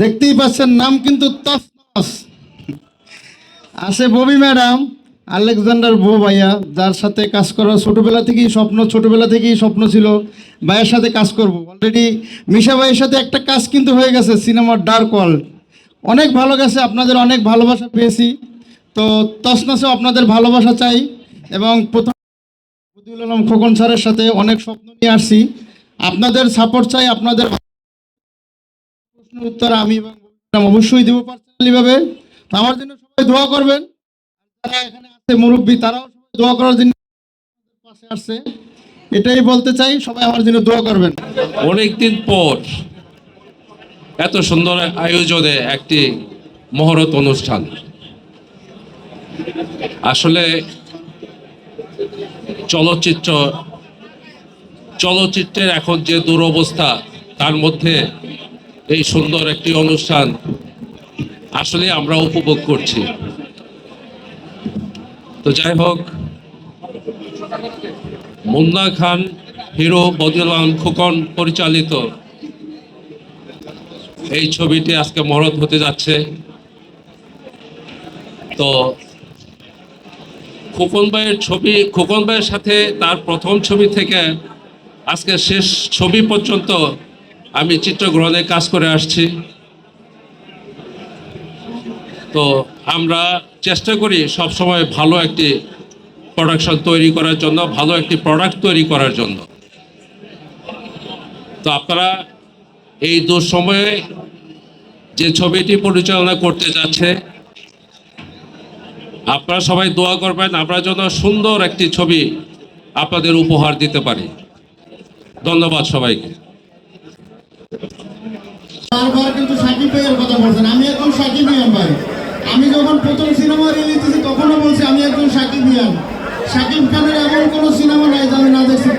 দেখতেই পাচ্ছেন, নাম কিন্তু তসনস আছে ববি ম্যাডাম, আলেকজান্ডার বো ভাইয়া, যার সাথে কাজ করার ছোটোবেলা থেকেই স্বপ্ন, ছোটোবেলা থেকেই স্বপ্ন ছিল, ভাইয়ের সাথে কাজ করব। অলরেডি মিশা ভাইয়ের সাথে একটা কাজ কিন্তু হয়ে গেছে, সিনেমার ডার্ক ওয়ার্ল্ড। অনেক ভালো গেছে, আপনাদের অনেক ভালোবাসা পেয়েছি। তো তসনসেও আপনাদের ভালোবাসা চাই, এবং প্রথম বদিউল আলম খোকন স্যারের সাথে অনেক স্বপ্ন নিয়ে আসছি। আপনাদের সাপোর্ট চাই, আপনাদের উত্তর আমি এবং অবশ্যই দেবো পার্সোনালি ভাবে আমার জন্য সবাই দোয়া করবেন। যারা এখানে আছে মুরব্বী, তারাও সবাই দোয়া করার জন্য পাশে আসছে। এটাই বলতে চাই, সবাই আমার জন্য দোয়া করবেন। অনেকদিন পর এত সুন্দর আয়োজনে একটি মহরত অনুষ্ঠান। আসলে চলচ্চিত্র, চলচ্চিত্রের এখন যে দুরবস্থা, তার মধ্যে এই সুন্দর একটি অনুষ্ঠান আসলে আমরা উপভোগ করছি। তো যাই হোক, মুন্না খান, হিরো আলম খোকন পরিচালিত এই ছবিটি আজকে মহরত হতে যাচ্ছে। তো খোকন ভাইয়ের ছবি, খোকন ভাইয়ের সাথে তার প্রথম ছবি থেকে আজকে শেষ ছবি পর্যন্ত আমি চিত্রগ্রহণে কাজ করে আসছি। তো আমরা চেষ্টা করি সবসময় ভালো একটি প্রোডাকশন তৈরি করার জন্য, ভালো একটি প্রোডাক্ট তৈরি করার জন্য। তো আপনারা এই দুঃসময়ে যে ছবিটি পরিচালনা করতে যাচ্ছে, আপনারা সবাই দোয়া করবেন, আমরা যেন সুন্দর একটি ছবি আপনাদের উপহার দিতে পারি। ধন্যবাদ সবাইকে। বারবার কিন্তু সাকিব ভাইয়ের কথা বলছেন। আমি এখন সাকিব ইয়ান ভাই। আমি যখন প্রথম সিনেমা রিলিজ দিয়েছি, তখনও বলছি আমি একজন সাকিব ইয়ান সাকিব খানের এমন কোনো সিনেমা নাই যে আমি না দেখছি।